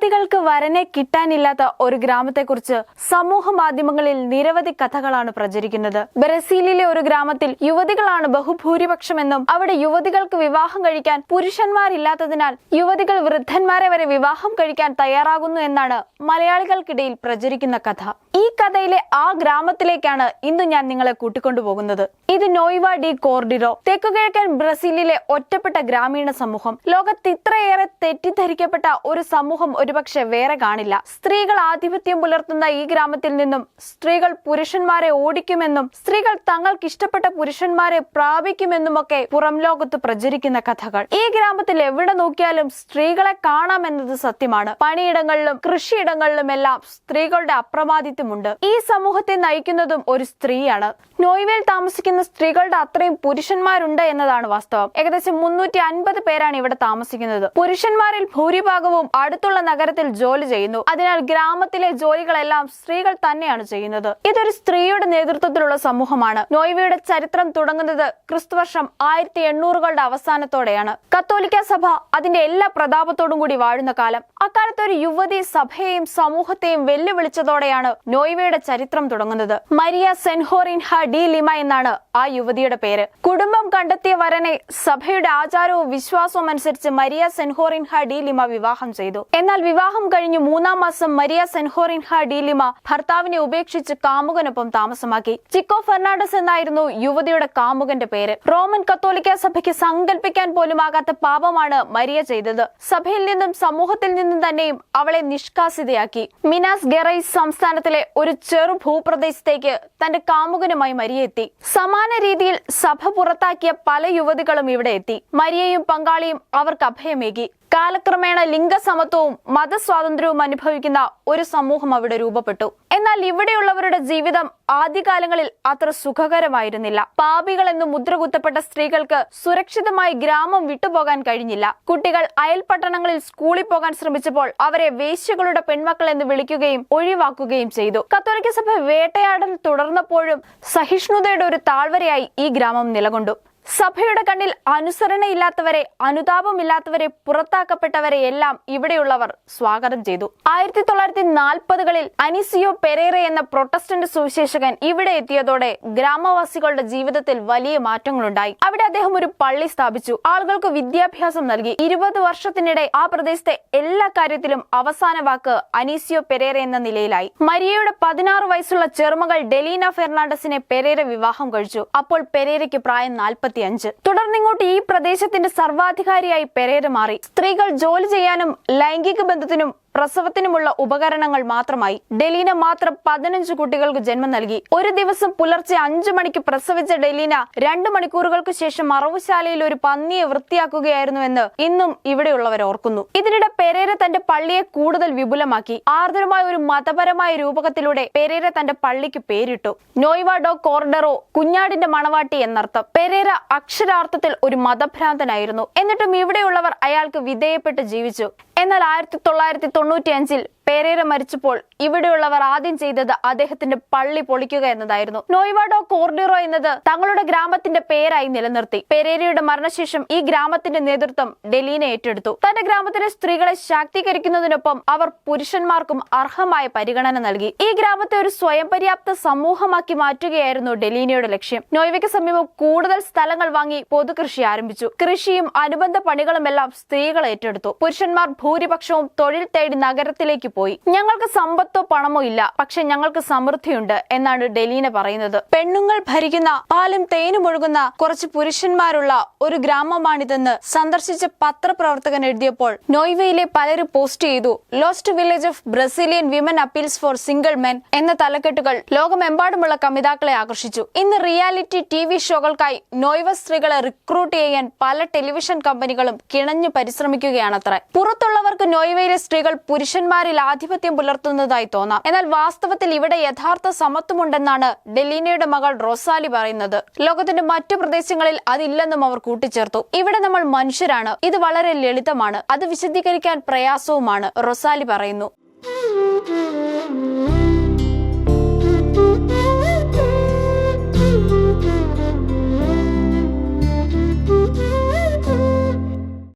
യുവതികൾക്ക് വരനെ കിട്ടാനില്ലാത്ത ഒരു ഗ്രാമത്തെക്കുറിച്ച് സമൂഹ മാധ്യമങ്ങളിൽ നിരവധി കഥകളാണ് പ്രചരിക്കുന്നത്. ബ്രസീലിലെ ഒരു ഗ്രാമത്തിൽ യുവതികളാണ് ബഹുഭൂരിപക്ഷമെന്നും അവിടെ യുവതികൾക്ക് വിവാഹം കഴിക്കാൻ പുരുഷന്മാരില്ലാത്തതിനാൽ യുവതികൾ വൃദ്ധന്മാരെ വരെ വിവാഹം കഴിക്കാൻ തയ്യാറാകുന്നു എന്നാണ് മലയാളികൾക്കിടയിൽ പ്രചരിക്കുന്ന കഥ. ഈ കഥയിലെ ആ ഗ്രാമത്തിലേക്കാണ് ഇന്ന് ഞാൻ നിങ്ങളെ കൂട്ടിക്കൊണ്ടുപോകുന്നത്. ഇത് നോയ്വ ഡി കോർഡിറോ. തെക്കുകിഴക്കൻ ബ്രസീലിലെ ഒറ്റപ്പെട്ട ഗ്രാമീണ സമൂഹം. ലോകത്ത് ഇത്രയേറെ തെറ്റിദ്ധരിക്കപ്പെട്ട ഒരു സമൂഹം ഒരുപക്ഷെ വേറെ കാണില്ല. സ്ത്രീകൾ ആധിപത്യം പുലർത്തുന്ന ഈ ഗ്രാമത്തിൽ നിന്നും സ്ത്രീകൾ പുരുഷന്മാരെ ഓടിക്കുമെന്നും സ്ത്രീകൾ തങ്ങൾക്ക് ഇഷ്ടപ്പെട്ട പുരുഷന്മാരെ പ്രാപിക്കുമെന്നുമൊക്കെ പുറം ലോകത്ത് പ്രചരിക്കുന്ന കഥകൾ. ഈ ഗ്രാമത്തിൽ എവിടെ നോക്കിയാലും സ്ത്രീകളെ കാണാമെന്നത് സത്യമാണ്. പണിയിടങ്ങളിലും കൃഷിയിടങ്ങളിലുമെല്ലാം സ്ത്രീകളുടെ അപ്രമാദിത്വമുണ്ട്. ഈ സമൂഹത്തെ നയിക്കുന്നതും ഒരു സ്ത്രീയാണ്. നോയ്വേൽ താമസിക്കുന്ന സ്ത്രീകളുടെ അത്രയും പുരുഷന്മാരുണ്ട് എന്നതാണ് വാസ്തവം. ഏകദേശം മുന്നൂറ്റി അൻപത് പേരാണ് ഇവിടെ താമസിക്കുന്നത്. പുരുഷന്മാരിൽ ഭൂരിഭാഗവും അടുത്തുള്ള നഗരത്തിൽ ജോലി ചെയ്യുന്നു. അതിനാൽ ഗ്രാമത്തിലെ ജോലികളെല്ലാം സ്ത്രീകൾ തന്നെയാണ് ചെയ്യുന്നത്. ഇതൊരു സ്ത്രീയുടെ നേതൃത്വത്തിലുള്ള സമൂഹമാണ്. നോയ്വയുടെ ചരിത്രം തുടങ്ങുന്നത് ക്രിസ്തുവർഷം ആയിരത്തി എണ്ണൂറുകളുടെ അവസാനത്തോടെയാണ്. കത്തോലിക്ക സഭ അതിന്റെ എല്ലാ പ്രതാപത്തോടും കൂടി വാഴുന്ന കാലം. അക്കാലത്ത് ഒരു യുവതി സഭയെയും സമൂഹത്തെയും വെല്ലുവിളിച്ചതോടെയാണ് നോയ്വയുടെ ചരിത്രം തുടങ്ങുന്നത്. മരിയ സെൻഹോറിൻഹ ഡി ലിമ എന്നാണ് ആ യുവതിയുടെ പേര്. കുടുംബം കണ്ടെത്തിയ വരനെ സഭയുടെ ആചാരവും വിശ്വാസവും അനുസരിച്ച് മരിയ സെൻഹോറിൻഹ ഡീലിമ വിവാഹം ചെയ്തു. എന്നാൽ വിവാഹം കഴിഞ്ഞ് മൂന്നാം മാസം മരിയ സെൻഹോറിൻഹ ഡീലിമ ഭർത്താവിനെ ഉപേക്ഷിച്ച് കാമുകനൊപ്പം താമസമാക്കി. ചിക്കോ ഫെർണാണ്ടസ് എന്നായിരുന്നു യുവതിയുടെ കാമുകന്റെ പേര്. റോമൻ കത്തോലിക്ക സഭയ്ക്ക് സങ്കല്പിക്കാൻ പോലുമാകാത്ത പാപമാണ് മരിയ ചെയ്തത്. സഭയിൽ നിന്നും സമൂഹത്തിൽ നിന്നും തന്നെയും അവളെ നിഷ്കാസിതയാക്കി. മിനാസ് ഗെറൈസ് സംസ്ഥാനത്തിലെ ഒരു ചെറു ഭൂപ്രദേശത്തേക്ക് തന്റെ കാമുകനുമായി മരിയ എത്തി. സമാന രീതിയിൽ സഭ പുറത്താക്കിയ പല യുവതികളും ഇവിടെ എത്തി. മരിയയും പങ്കാളിയും അവർക്ക് അഭയമേകി. കാലക്രമേണ ലിംഗസമത്വവും മതസ്വാതന്ത്ര്യവും അനുഭവിക്കുന്ന ഒരു സമൂഹം അവിടെ രൂപപ്പെട്ടു. എന്നാൽ ഇവിടെയുള്ളവരുടെ ജീവിതം ആദ്യകാലങ്ങളിൽ അത്ര സുഖകരമായിരുന്നില്ല. പാപികൾ എന്ന് മുദ്രകുത്തപ്പെട്ട സ്ത്രീകൾക്ക് സുരക്ഷിതമായി ഗ്രാമം വിട്ടുപോകാൻ കഴിഞ്ഞില്ല. കുട്ടികൾ അയൽപട്ടണങ്ങളിൽ സ്കൂളിൽ പോകാൻ ശ്രമിച്ചപ്പോൾ അവരെ വേശ്യകളുടെ പെൺമക്കൾ എന്ന് വിളിക്കുകയും ഒഴിവാക്കുകയും ചെയ്തു. കത്തോലിക്ക സഭ വേട്ടയാടൽ തുടർന്നപ്പോഴും സഹിഷ്ണുതയുടെ ഒരു താഴ്വരയായി ഈ ഗ്രാമം നിലകൊണ്ടു. സഭയുടെ കണ്ണിൽ അനുസരണയില്ലാത്തവരെ അനുതാപമില്ലാത്തവരെ പുറത്താക്കപ്പെട്ടവരെ എല്ലാം ഇവിടെയുള്ളവർ സ്വാഗതം ചെയ്തു. ആയിരത്തി തൊള്ളായിരത്തി നാൽപ്പതുകളിൽ അനിസിയോ പെരേറ എന്ന പ്രൊട്ടസ്റ്റന്റ് സുവിശേഷകൻ ഇവിടെ എത്തിയതോടെ ഗ്രാമവാസികളുടെ ജീവിതത്തിൽ വലിയ മാറ്റങ്ങളുണ്ടായി. അവിടെ അദ്ദേഹം ഒരു പള്ളി സ്ഥാപിച്ചു. ആളുകൾക്ക് വിദ്യാഭ്യാസം നൽകി. ഇരുപത് വർഷത്തിനിടെ ആ പ്രദേശത്തെ എല്ലാ കാര്യത്തിലും അവസാന വാക്ക് അനീസിയോ പെരേറ എന്ന നിലയിലായി. മരിയയുടെ പതിനാറ് വയസ്സുള്ള ചെറുമകൾ ഡെലീന ഫെർണാണ്ടസിനെ പെരേര വിവാഹം കഴിച്ചു. അപ്പോൾ പെരേരയ്ക്ക് പ്രായം നാൽപ്പത്തി അഞ്ച് തുടർന്നിങ്ങോട്ട് ഈ പ്രദേശത്തിന്റെ സർവാധികാരിയായി പെരേര മാറി. സ്ത്രീകൾ ജോലി ചെയ്യാനും ലൈംഗിക ബന്ധത്തിനും പ്രസവത്തിനുമുള്ള ഉപകരണങ്ങൾ മാത്രമായി ഡെലീന മാത്രം പതിനഞ്ച് കുട്ടികൾക്ക് ജന്മം നൽകി. ഒരു ദിവസം പുലർച്ചെ അഞ്ചു മണിക്ക് പ്രസവിച്ച ഡെലീന രണ്ടു മണിക്കൂറുകൾക്ക് ശേഷം അറവുശാലയിൽ ഒരു പന്നിയെ വൃത്തിയാക്കുകയായിരുന്നുവെന്ന് ഇന്നും ഇവിടെയുള്ളവർ ഓർക്കുന്നു. ഇതിനിടെ പെരേര തന്റെ പള്ളിയെ കൂടുതൽ വിപുലമാക്കി. ആർദ്രമായ ഒരു മതപരമായ രൂപകത്തിലൂടെ പെരേര തന്റെ പള്ളിക്ക് പേരിട്ടു. നോയ്വാഡോ കോർഡറോ കുഞ്ഞാടിന്റെ മണവാട്ടി എന്നർത്ഥം. പെരേര അക്ഷരാർത്ഥത്തിൽ ഒരു മതഭ്രാന്തനായിരുന്നു. എന്നിട്ടും ഇവിടെയുള്ളവർ അയാൾക്ക് വിധേയപ്പെട്ട് ജീവിച്ചു. എന്നാൽ ആയിരത്തി തൊള്ളായിരത്തി തൊണ്ണൂറ്റി അഞ്ചിൽ പെരേര മരിച്ചപ്പോൾ ഇവിടെയുള്ളവർ ആദ്യം ചെയ്തത് അദ്ദേഹത്തിന്റെ പള്ളി പൊളിക്കുക എന്നതായിരുന്നു. നോയ്വാഡോ കോർഡിറോ എന്നത് തങ്ങളുടെ ഗ്രാമത്തിന്റെ പേരായി നിലനിർത്തി. പെരേരയുടെ മരണശേഷം ഈ ഗ്രാമത്തിന്റെ നേതൃത്വം ഡെലീന ഏറ്റെടുത്തു. തന്റെ ഗ്രാമത്തിലെ സ്ത്രീകളെ ശാക്തീകരിക്കുന്നതിനൊപ്പം അവർ പുരുഷന്മാർക്കും അർഹമായ പരിഗണന നൽകി. ഈ ഗ്രാമത്തെ ഒരു സ്വയം പര്യാപ്ത സമൂഹമാക്കി മാറ്റുകയായിരുന്നു ഡെലീനയുടെ ലക്ഷ്യം. നോയ്വയ്ക്ക് സമീപം കൂടുതൽ സ്ഥലങ്ങൾ വാങ്ങി പൊതുകൃഷി ആരംഭിച്ചു. കൃഷിയും അനുബന്ധ പണികളുമെല്ലാം സ്ത്രീകൾ ഏറ്റെടുത്തു. പുരുഷന്മാർ ഭൂരിപക്ഷവും തൊഴിൽ തേടി നഗരത്തിലേക്ക് പോയി. ഞങ്ങൾക്ക് സമ്പത്തോ പണമോ ഇല്ല. പക്ഷെ ഞങ്ങൾക്ക് സമൃദ്ധിയുണ്ട് എന്നാണ് ഡെലീന പറയുന്നത്. പെണ്ണുങ്ങൾ ഭരിക്കുന്ന പാലും തേനും ഒഴുകുന്ന കുറച്ച് പുരുഷന്മാരുള്ള ഒരു ഗ്രാമമാണിതെന്ന് സന്ദർശിച്ച പത്രപ്രവർത്തകൻ എഴുതിയപ്പോൾ നോയ്വയിലെ പലരും പോസ്റ്റ് ചെയ്തു. Lost village of Brazilian women appeals for single men എന്ന തലക്കെട്ടുകൾ ലോകമെമ്പാടുമുള്ള കമിതാക്കളെ ആകർഷിച്ചു. ഇന്ന് റിയാലിറ്റി ടി വി ഷോകൾക്കായി നോയ്വ സ്ത്രീകളെ റിക്രൂട്ട് ചെയ്യാൻ പല ടെലിവിഷൻ കമ്പനികളും കിണഞ്ഞു പരിശ്രമിക്കുകയാണത്രേ. പുറത്തുള്ളവർക്ക് നോയ്വയിലെ സ്ത്രീകൾ പുരുഷന്മാരിൽ ആധിപത്യം പുലർത്തുന്നതായി തോന്നാം. എന്നാൽ വാസ്തവത്തിൽ ഇവിടെ യഥാർത്ഥ സമത്വമുണ്ടെന്നാണ് ഡെലീനയുടെ മകൾ റൊസാലി പറയുന്നത്. ലോകത്തിന്റെ മറ്റു പ്രദേശങ്ങളിൽ അതില്ലെന്നും അവർ കൂട്ടിച്ചേർത്തു. ഇവിടെ നമ്മൾ മനുഷ്യരാണ്. ഇത് വളരെ ലളിതമാണ്. അത് വിശദീകരിക്കാൻ പ്രയാസവുമാണ് റൊസാലി പറയുന്നു.